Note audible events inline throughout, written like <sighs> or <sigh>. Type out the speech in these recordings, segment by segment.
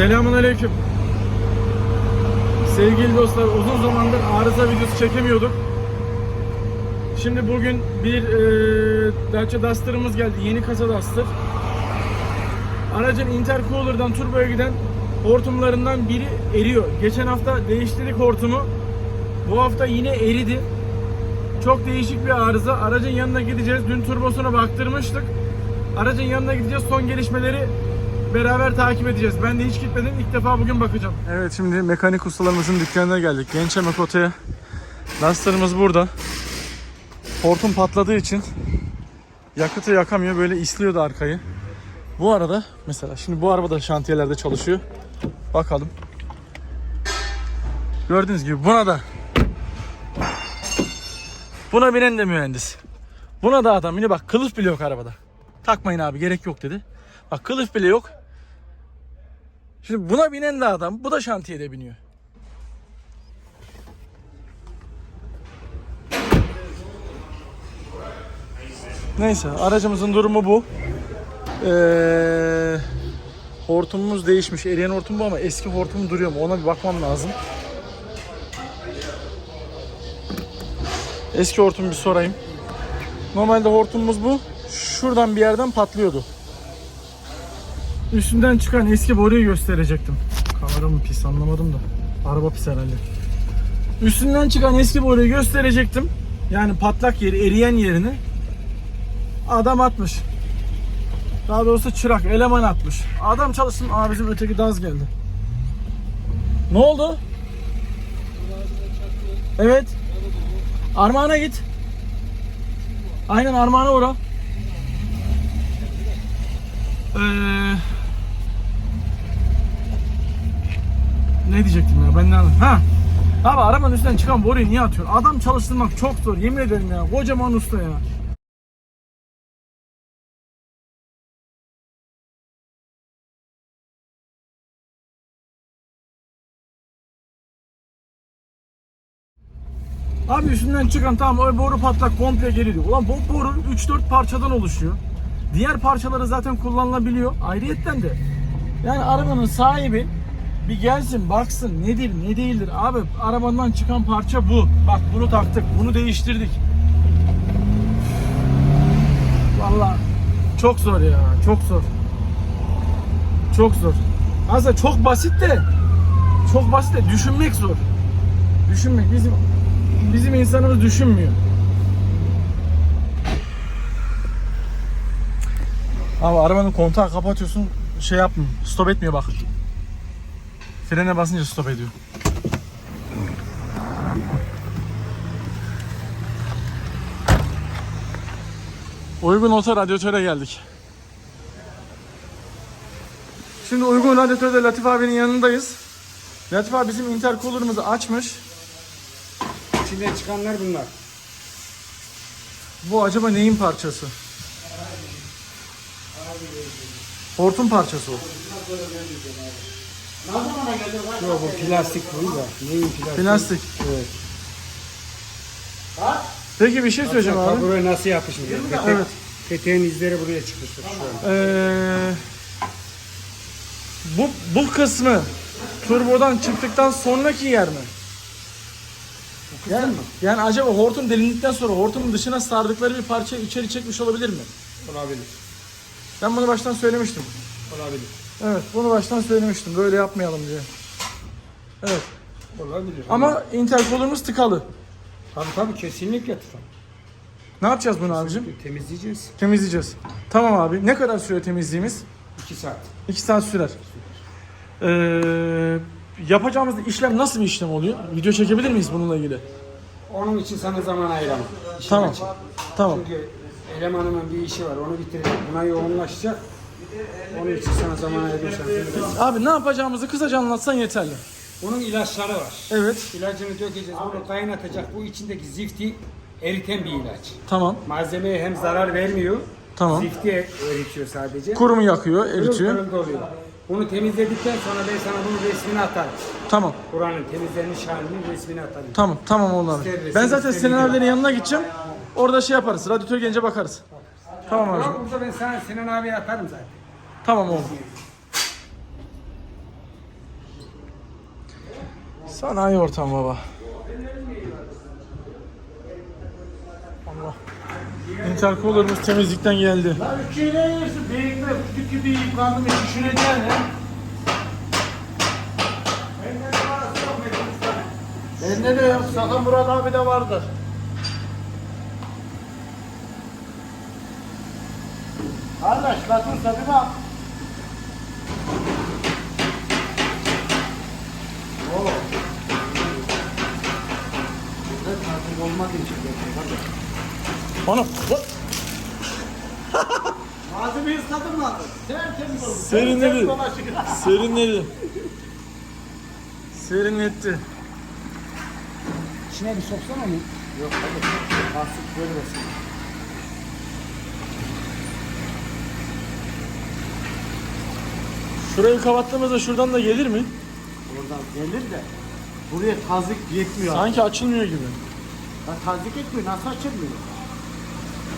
Selamun Aleyküm. Sevgili dostlar uzun zamandır arıza videosu çekemiyorduk. Şimdi bugün bir e, Dacia Duster'ımız geldi. Yeni kasa Duster. Aracın intercooler'dan turboya giden hortumlarından biri eriyor. Geçen hafta değiştirdik hortumu. Bu hafta yine eridi. Çok değişik bir arıza. Aracın yanına gideceğiz. Dün turbosuna baktırmıştık. Aracın yanına gideceğiz. Son gelişmeleri beraber takip edeceğiz. Ben de hiç gitmedim. İlk defa bugün bakacağım. Evet şimdi mekanik ustalarımızın dükkanına geldik. Genç Emek Oto'ya. Lastiklerimiz burada. Hortum patladığı için yakıtı yakamıyor. Böyle isliyordu arkayı. Bu arada mesela şimdi bu araba da şantiyelerde çalışıyor. Bakalım. Gördüğünüz gibi buna da Buna binen de mühendis. Buna da adam yine bak kılıf bile yok arabada. Takmayın abi gerek yok dedi. Bak kılıf bile yok. Şimdi buna binen de adam. Bu da şantiyede biniyor. Neyse aracımızın durumu bu. Ee, hortumumuz değişmiş. Eriyen hortum bu ama eski hortum duruyor mu? Ona bir bakmam lazım. Eski hortumu bir sorayım. Normalde hortumumuz bu. Şuradan bir yerden patlıyordu. Üstünden çıkan eski boruyu gösterecektim. Kamera mı pis anlamadım da. Araba pis herhalde. Üstünden çıkan eski boruyu gösterecektim. Yani patlak yeri, eriyen yerini. Adam atmış. Daha doğrusu çırak, eleman atmış. Adam çalışsın. Aa bizim öteki daz geldi. Ne oldu? Evet. Armağan'a git. Aynen Armağan'a uğra. Ee, ne diyecektim ya ben ne. Ha. Abi arabanın üstünden çıkan boruyu niye atıyorsun? Adam çalıştırmak çok zor yemin ederim ya. Kocaman usta ya. Abi üstünden çıkan tamam o boru patlak komple geliyor. Ulan bu boru 3-4 parçadan oluşuyor. Diğer parçaları zaten kullanılabiliyor. Ayrıyetten de yani arabanın sahibi bir gelsin baksın nedir ne değildir. Abi arabandan çıkan parça bu. Bak bunu taktık bunu değiştirdik. Vallahi çok zor ya çok zor. Çok zor. Aslında çok basit de çok basit de düşünmek zor. Düşünmek bizim bizim insanımız düşünmüyor. Abi arabanın kontağı kapatıyorsun şey yapmıyor. Stop etmiyor bak. Frene basınca stop ediyor. Uygun olsa radyatöre geldik. Şimdi uygun radyatörde Latif abinin yanındayız. Latif abi bizim intercooler'ımızı açmış. İçinden çıkanlar bunlar. Bu acaba neyin parçası? Hortum parçası o. Yok bu plastik bu da. Neyin plastik? Plastik. Evet. Peki bir şey söyleyeceğim Bak abi. buraya nasıl yapışmış? Petek, Evet. Peteğin izleri buraya çıkmıştır şu an. Ee, bu bu kısmı turbodan çıktıktan sonraki yer mi? Yani, yani acaba hortum delindikten sonra hortumun dışına sardıkları bir parça içeri çekmiş olabilir mi? Olabilir. Ben bunu baştan söylemiştim. Olabilir. Evet, bunu baştan söylemiştim. Böyle yapmayalım diye. Evet. Olabilir. Ama intercooler'ımız tıkalı. Tabii tabii kesinlikle tutalım. Ne yapacağız bunu abicim? Temizleyeceğiz. Temizleyeceğiz. Tamam abi. Ne kadar sürüyor temizliğimiz? 2 saat. 2 saat sürer. Ee, yapacağımız işlem nasıl bir işlem oluyor? Video çekebilir miyiz bununla ilgili? Onun için sana zaman ayıramam. İşin Tamam. açığı. Tamam. Çünkü elemanımın bir işi var. Onu bitirecek. Buna yoğunlaşacak. Onun için sana zaman ayırırsam. Abi ne yapacağımızı kısaca anlatsan yeterli. Bunun ilaçları var. Evet. İlacını dökeceğiz. Bunu kaynatacak. Bu içindeki zifti eriten bir ilaç. Tamam. Malzemeye hem zarar vermiyor. Tamam. Zifti eritiyor sadece. Kurumu yakıyor, eritiyor. pırıl da oluyor. Bunu temizledikten sonra ben sana bunun resmini atarım. Tamam. Buranın temizlenmiş halinin resmini atarım. Tamam. Tamam oldu abi. İster resim, Ben zaten ister Sinan video. abilerin yanına gideceğim. Orada şey yaparız. Radyatör gelince bakarız. Tamam. Yok burada ben sana Sinan abiye atarım zaten. Tamam oldu. Sanayi ortam baba. Allah. Intercooler'ımız temizlikten geldi. Lan üç şey ne yersin? Beylikle küçük gibi yıkandım düşüneceksin he. Bende de yok. Sakın Murat abi de vardır. Kardeş katırsa bir bak. Olmadığı için yapıyorum. Onu Malzemeyi ısladım mı abi? Tertemiz oldu. Serinledi. Serinledi. Serinletti. İçine bir soksana mı? Yok hadi. Lastik böyle basın. Şurayı kapattığımızda şuradan da gelir mi? Oradan gelir de buraya tazik yetmiyor. Sanki açılmıyor gibi. Ya tazik etmiyor. Nasıl açılmıyor?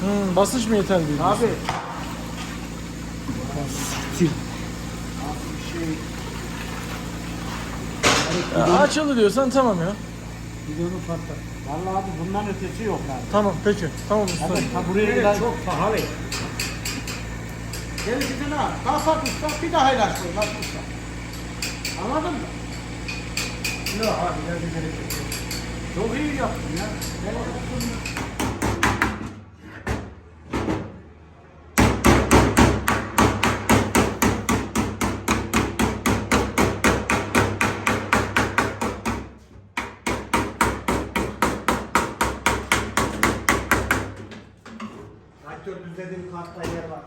Hmm, basınç mı yeterli değil? Abi. Siktir. Nasıl bir şey? Ya, açıldı diyorsan tamam ya. Bidonu patlat. Vallahi abi bundan ötesi yok abi. Tamam peki. Tamam usta. Abi ha buraya kadar çok pahalı. Gel tane al. Kapat usta bir daha ilaç koy. Nasıl usta? Anladın mı? Yok abi gel bir gerek yok. Çok iyi yaptın ya. Ben Traktör düzlediğim kartta yer var.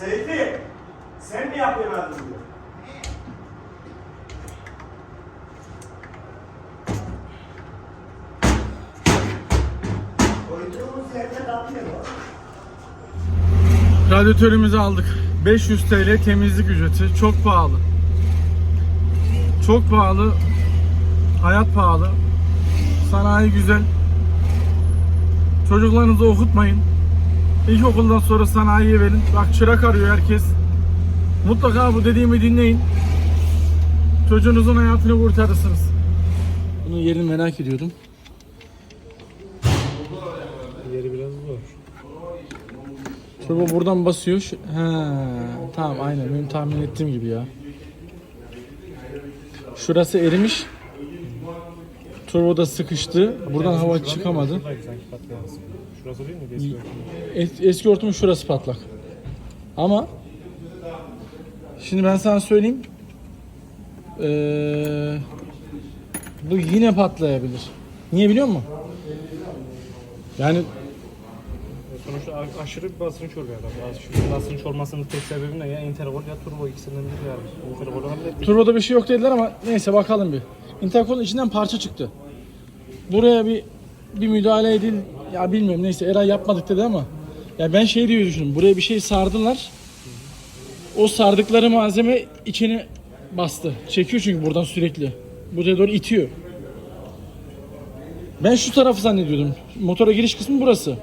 Seyfi, sen mi yapıyorsun diyor. Koyduğumuz yerde kapıyor. Radyatörümüzü aldık. 500 TL temizlik ücreti. Çok pahalı. Çok pahalı. Hayat pahalı. Sanayi güzel. Çocuklarınızı okutmayın. İlkokuldan sonra sanayiye verin. Bak çırak arıyor herkes. Mutlaka bu dediğimi dinleyin. Çocuğunuzun hayatını kurtarırsınız. Bunun yerini merak ediyordum. Yeri biraz zor. Turbo buradan basıyor. Şu- He, tamam aynen benim tahmin ettiğim gibi ya. Şurası erimiş. Turbo da sıkıştı. Buradan hava çıkamadı. Şurası değil mi? Eski Es- eski hortumun şurası patlak. Ama şimdi ben sana söyleyeyim. Ee, bu yine patlayabilir. Niye biliyor musun? Yani Sonuçta aşırı bir basınç oluyor adam. Aşırı basınç olmasının tek sebebi ne ya? Interval ya turbo ikisinden biri yani. Hallettik. turboda bir şey yok dediler ama neyse bakalım bir. Intercol'un içinden parça çıktı. Buraya bir bir müdahale edil ya bilmiyorum neyse Eray yapmadık dedi ama ya ben şey diye düşündüm. Buraya bir şey sardılar. O sardıkları malzeme içine bastı. Çekiyor çünkü buradan sürekli. Buraya doğru itiyor. Ben şu tarafı zannediyordum. Motora giriş kısmı burası.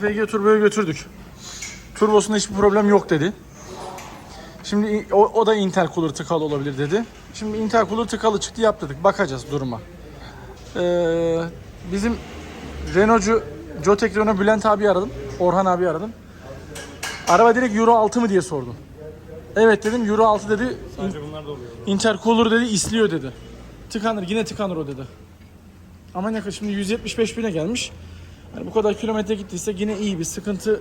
FG turboya götürdük. Turbosunda hiçbir problem yok dedi. Şimdi o, o da intercooler tıkalı olabilir dedi. Şimdi intercooler tıkalı çıktı yap dedik. Bakacağız duruma. Ee, bizim Renault'cu Jotek Renault Bülent abi aradım. Orhan abi aradım. Araba direkt Euro 6 mı diye sordu. Evet dedim Euro 6 dedi. Sadece bunlar da oluyor. Intercooler dedi isliyor dedi. Tıkanır yine tıkanır o dedi. Ama ne şimdi 175 bine gelmiş. Yani bu kadar kilometre gittiyse yine iyi bir sıkıntı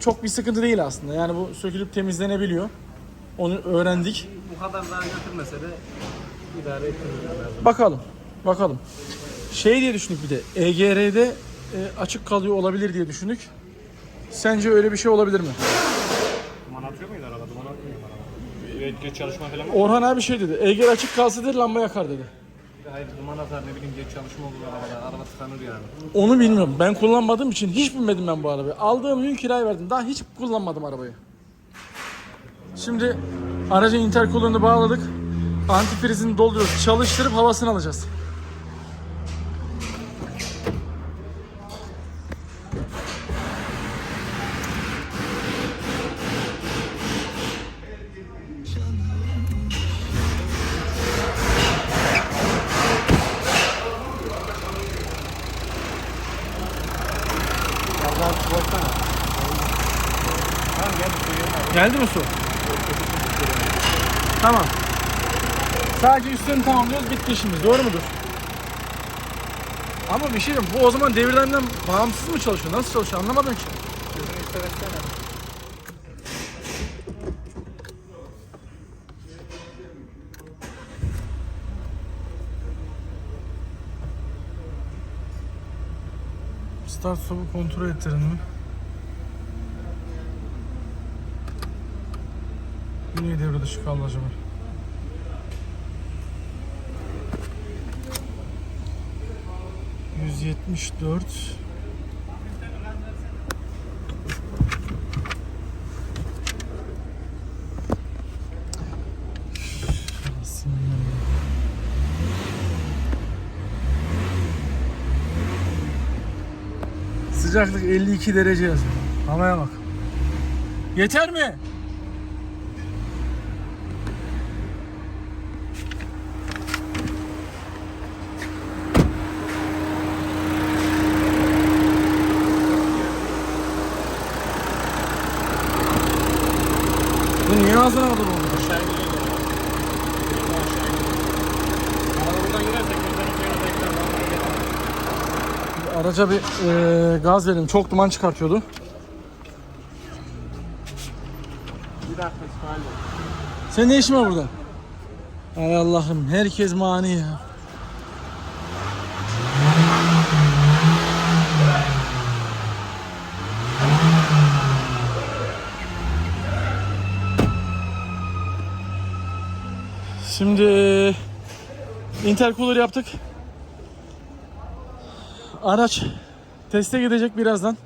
çok bir sıkıntı değil aslında. Yani bu sökülüp temizlenebiliyor. Onu öğrendik. Bu kadar daha götürmese de idare ettirir. Bakalım. Bakalım. Şey diye düşündük bir de EGR'de e, açık kalıyor olabilir diye düşündük. Sence öyle bir şey olabilir mi? Duman atıyor muydu araba? Duman atmıyor mu araba? Evet, geç çalışma falan mı? Orhan abi şey dedi. EGR açık kalsa dedi lamba yakar dedi. Hayır duman atar ne bileyim geç çalışma olur arabada. Araba tıkanır yani. Onu bilmiyorum. Ben kullanmadığım için hiç bilmedim ben bu arabayı. Aldığım gün kiraya verdim. Daha hiç kullanmadım arabayı. Şimdi aracın intercooler'ını bağladık. Antifrizini dolduruyoruz. Çalıştırıp havasını alacağız. Geldi mi su? Tamam. Sadece üstünü tamamlıyoruz. Bitti işimiz. Doğru mudur? Ama bir şey diyeyim. Bu o zaman devirlerinden bağımsız mı çalışıyor? Nasıl çalışıyor? Anlamadım ki. Start stop'u kontrol ettirin mi? Niye devre dışı kaldı acaba? Yüz yetmiş dört. Sıcaklık 52 derece yazıyor. Havaya bak. Yeter mi? Bu niye ağzına kadar oldu? Aşağı gidiyor. Aşağı gidiyor. Araba buradan girersek buradan öteye kadar gider. Araca bir e, gaz verelim. Çok duman çıkartıyordu. Bir dakika İsmail. Senin ne işin var burada? Ay Allah'ım herkes mani ya. Şimdi intercooler yaptık. Araç teste gidecek birazdan.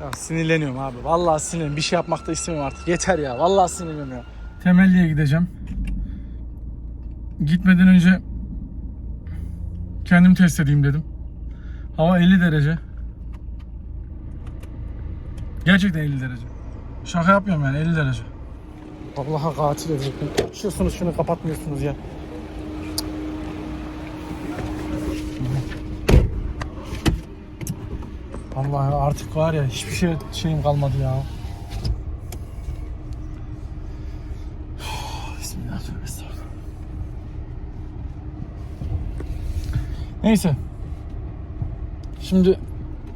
Ya sinirleniyorum abi. Vallahi sinirleniyorum. Bir şey yapmak da istemiyorum artık. Yeter ya. Vallahi sinirleniyorum ya. Temelli'ye gideceğim. Gitmeden önce kendim test edeyim dedim. Hava 50 derece. Gerçekten 50 derece. Şaka yapmıyorum yani 50 derece. Allah'a katil edecektim. Şusunuz şunu kapatmıyorsunuz ya. Vallahi artık var ya hiçbir şey şeyim kalmadı ya. <sighs> Bismillah tövbe estağfurullah. Neyse. Şimdi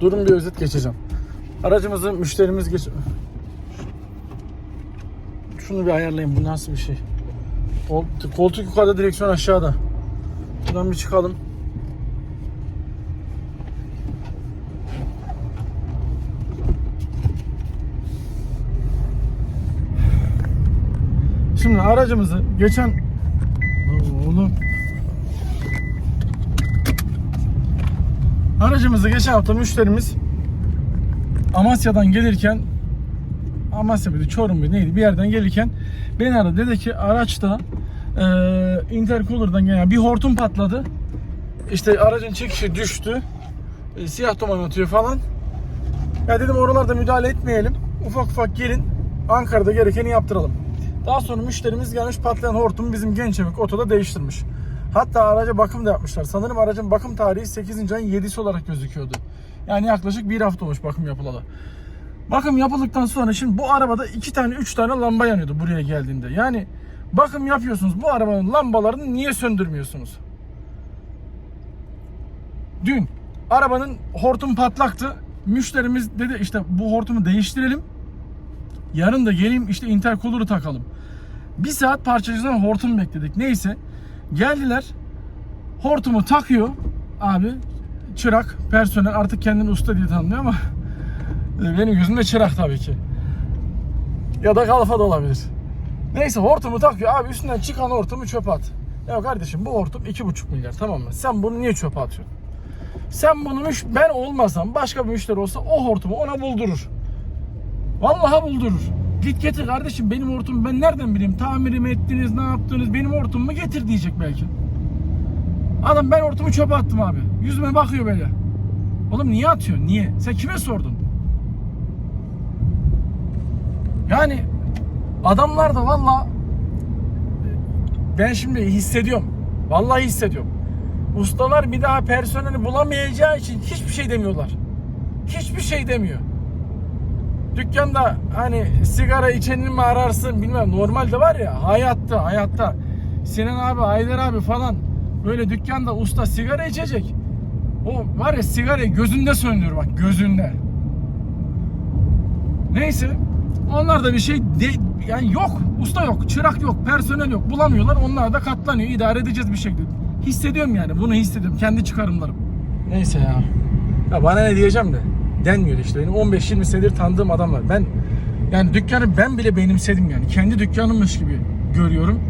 durum bir özet geçeceğim. Aracımızı müşterimiz geç... Şunu bir ayarlayın. Bu nasıl bir şey? Koltuk yukarıda, direksiyon aşağıda. Buradan bir çıkalım. Şimdi aracımızı geçen oğlum Aracımızı geçen hafta müşterimiz Amasya'dan gelirken Amasya mıydı, Çorum muydu neydi bir yerden gelirken beni aradı. Dedi ki araçta e, intercooler'dan gelen bir hortum patladı. İşte aracın çekişi düştü. E, siyah duman atıyor falan. Ya dedim oralarda müdahale etmeyelim. Ufak ufak gelin. Ankara'da gerekeni yaptıralım. Daha sonra müşterimiz gelmiş patlayan hortumu bizim Gençevik otoda değiştirmiş. Hatta araca bakım da yapmışlar. Sanırım aracın bakım tarihi 8. ayın 7'si olarak gözüküyordu. Yani yaklaşık bir hafta olmuş bakım yapılalı. Bakım yapıldıktan sonra şimdi bu arabada iki tane üç tane lamba yanıyordu buraya geldiğinde. Yani bakım yapıyorsunuz bu arabanın lambalarını niye söndürmüyorsunuz? Dün Arabanın hortum patlaktı. Müşterimiz dedi işte bu hortumu değiştirelim. Yarın da geleyim işte intercooler'ı takalım. Bir saat parçacıdan hortum bekledik. Neyse. Geldiler. Hortumu takıyor. Abi çırak, personel artık kendini usta diye tanımlıyor ama e, benim gözümde çırak tabii ki. Ya da kalfa da olabilir. Neyse hortumu takıyor. Abi üstünden çıkan hortumu çöpe at. Ya kardeşim bu hortum 2,5 milyar tamam mı? Sen bunu niye çöpe atıyorsun? Sen bunu müş ben olmasam başka bir müşteri olsa o hortumu ona buldurur. Vallahi buldurur. Git getir kardeşim benim hortumu ben nereden bileyim tamiri mi ettiniz ne yaptınız benim hortumumu getir diyecek belki. Adam ben hortumu çöpe attım abi. Yüzüme bakıyor böyle. Oğlum niye atıyorsun? Niye? Sen kime sordun? Yani adamlar da valla ben şimdi hissediyorum. Vallahi hissediyorum. Ustalar bir daha personeli bulamayacağı için hiçbir şey demiyorlar. Hiçbir şey demiyor. Dükkanda hani sigara içenini mi ararsın bilmem normalde var ya hayatta hayatta Sinan abi Haydar abi falan böyle dükkanda usta sigara içecek. O var ya sigarayı gözünde söndürür bak gözünde. Neyse onlar da bir şey de, yani yok usta yok çırak yok personel yok bulamıyorlar onlar da katlanıyor idare edeceğiz bir şekilde. Hissediyorum yani bunu hissediyorum kendi çıkarımlarım. Neyse ya. Ya bana ne diyeceğim de denmiyor işte. Benim 15-20 senedir tanıdığım adamlar. Ben yani dükkanı ben bile benimsedim yani. Kendi dükkanımmış gibi görüyorum.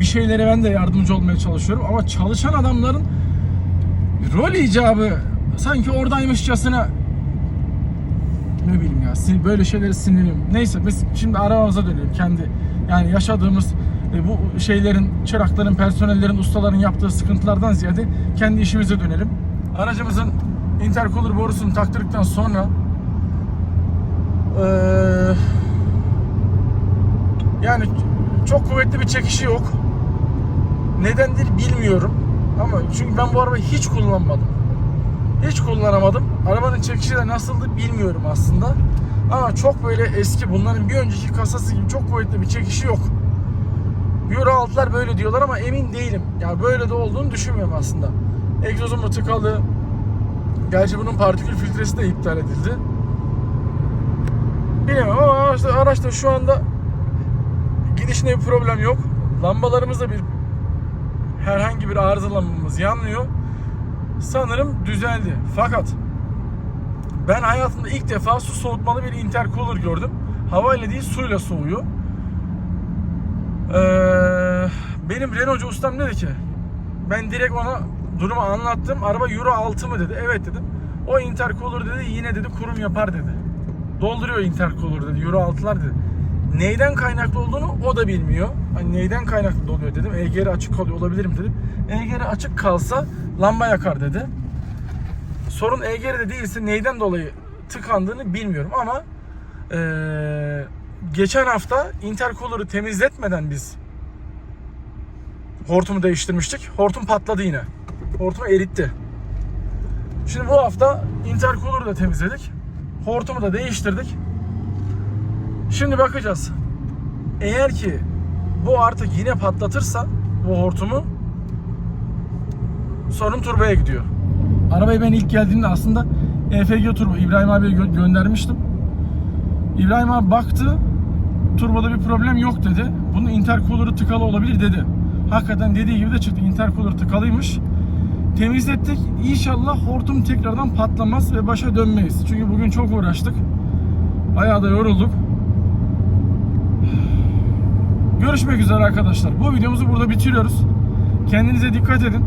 Bir şeylere ben de yardımcı olmaya çalışıyorum ama çalışan adamların rol icabı sanki oradaymışçasına ne bileyim ya böyle şeyleri sinirleniyorum. Neyse biz şimdi arabamıza dönelim kendi yani yaşadığımız e, bu şeylerin, çırakların, personellerin, ustaların yaptığı sıkıntılardan ziyade kendi işimize dönelim. Aracımızın intercooler borusunu taktırdıktan sonra eee, yani çok kuvvetli bir çekişi yok. Nedendir bilmiyorum. Ama çünkü ben bu arabayı hiç kullanmadım. Hiç kullanamadım. Arabanın çekişi de nasıldı bilmiyorum aslında. Ama çok böyle eski bunların bir önceki kasası gibi çok kuvvetli bir çekişi yok. Euro 6'lar böyle diyorlar ama emin değilim. Ya böyle de olduğunu düşünmüyorum aslında. Egzozum mu tıkalı? Gerçi bunun partikül filtresi de iptal edildi. Bilmiyorum ama araçta, araçta şu anda gidişinde bir problem yok. Lambalarımızda bir herhangi bir arızalanmamız yanmıyor. Sanırım düzeldi. Fakat ben hayatımda ilk defa su soğutmalı bir intercooler gördüm. Havayla değil suyla soğuyor. Ee, benim Renault'cu ustam dedi ki ben direkt ona durumu anlattım. Araba Euro 6 mı dedi. Evet dedim. O intercooler dedi yine dedi kurum yapar dedi. Dolduruyor intercooler dedi. Euro 6'lar dedi. Neyden kaynaklı olduğunu o da bilmiyor. Hani neyden kaynaklı doluyor dedim. EGR açık kalıyor olabilir mi dedim. EGR açık kalsa lamba yakar dedi. Sorun EGR'de değilse neyden dolayı tıkandığını bilmiyorum ama eee, geçen hafta intercooler'ı temizletmeden biz hortumu değiştirmiştik. Hortum patladı yine. Hortumu eritti. Şimdi bu hafta intercooler'ı da temizledik. Hortumu da değiştirdik. Şimdi bakacağız. Eğer ki bu artık yine patlatırsa bu hortumu sorun turboya gidiyor. Arabayı ben ilk geldiğimde aslında EFG turbo İbrahim abiye gö- göndermiştim. İbrahim abi baktı turboda bir problem yok dedi. Bunun intercooler'ı tıkalı olabilir dedi. Hakikaten dediği gibi de çıktı. Intercooler tıkalıymış. Temizlettik. İnşallah hortum tekrardan patlamaz ve başa dönmeyiz. Çünkü bugün çok uğraştık. Bayağı da yorulduk. Görüşmek üzere arkadaşlar. Bu videomuzu burada bitiriyoruz. Kendinize dikkat edin.